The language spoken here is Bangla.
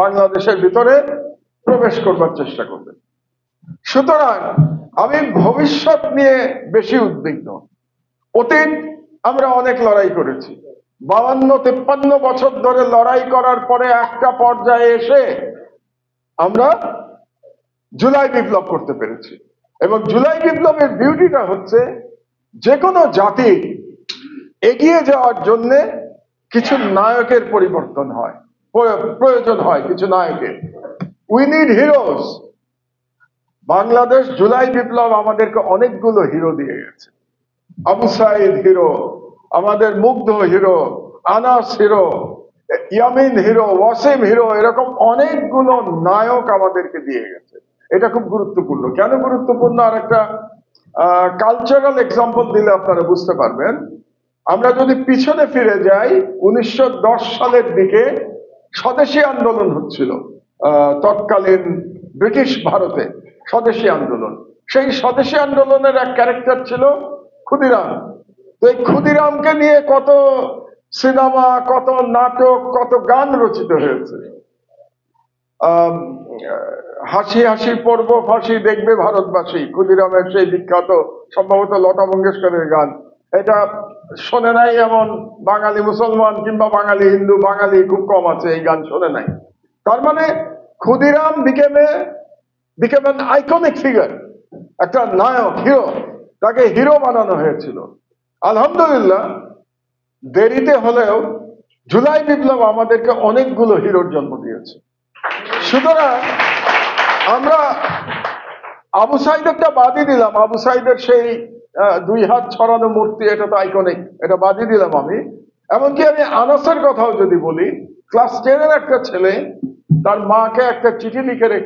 বাংলাদেশের ভিতরে প্রবেশ করবার চেষ্টা করবে। সুতরাং আমি ভবিষ্যৎ নিয়ে বেশি উদ্বিগ্ন। অতীত আমরা অনেক লড়াই করেছি। বাউান্ন, তেপ্পান্ন বছর ধরে লড়াই করার পরে একটা পর্যায়ে এসে আমরা জুলাই বিপ্লব করতে পেরেছি। এবং জুলাই বিপ্লবের বিউটিটা হচ্ছে যে কোনো জাতি এগিয়ে যাওয়ার জন্যে কিছু নায়কের পরিবর্তন হয়। প্রয়োজন হয়, কিছু নায়কের we need heroes Bangladesh July বিপ্লব আমাদেরকে অনেকগুলো হিরো দিয়ে গেছে। আবু সাইদ হিরো আমাদের Mugdho hero Anas hero Yamin hero Wasim hero এরকম অনেকগুলো নায়ক আমাদেরকে দিয়ে গেছে। এটা খুব গুরুত্বপূর্ণ। কেন গুরুত্বপূর্ণ? আর একটা কালচারাল এক্সাম্পল দিলে আপনারা বুঝতে পারবেন। আমরা যদি পিছনে ফিরে যাই, উনিশশো দশ সালের দিকে স্বদেশী আন্দোলন হচ্ছিল তৎকালীন ব্রিটিশ ভারতে স্বদেশী আন্দোলন। সেই স্বদেশী আন্দোলনের এক ক্যারেক্টার ছিল ক্ষুদিরাম। তো এই ক্ষুদিরামকে নিয়ে কত সিনেমা, কত নাটক, কত গান রচিত হয়েছে। হাসি হাসি পর্ব ফাঁসি দেখবে ভারতবাসী। ক্ষুদিরামের সেই বিখ্যাত, সম্ভবত লতা মঙ্গেশকরের গান। এটা শোনে নাই এমন বাঙালি মুসলমান কিংবা বাঙালি হিন্দু, বাঙালি খুব কম আছে, এই গান শোনে নাই। তার মানে ক্ষুদিরাম বিকেমে বিকেম অ্যান আইকনিক ফিগার একটা নায়ক হিরো তাকে হিরো বানানো হয়েছিল। আলহামদুলিল্লাহ, দেরিতে হলেও জুলাই বিপ্লব আমাদেরকে অনেকগুলো হিরোর জন্ম দিয়েছে। সুতরাং আমরা আবু সাইদেরটা বাদই দিলাম। আবু সাইদের সেই দুই হাত ছড়ানো মূর্তি, এটা তো আইকনিক এটা বাজি দিলাম আমি। এমনকি আমি আনাসের কথাও যদি বলি ক্লাস টেনের একটা ছেলে, তার মাকে একটা চিঠি লিখে রেখে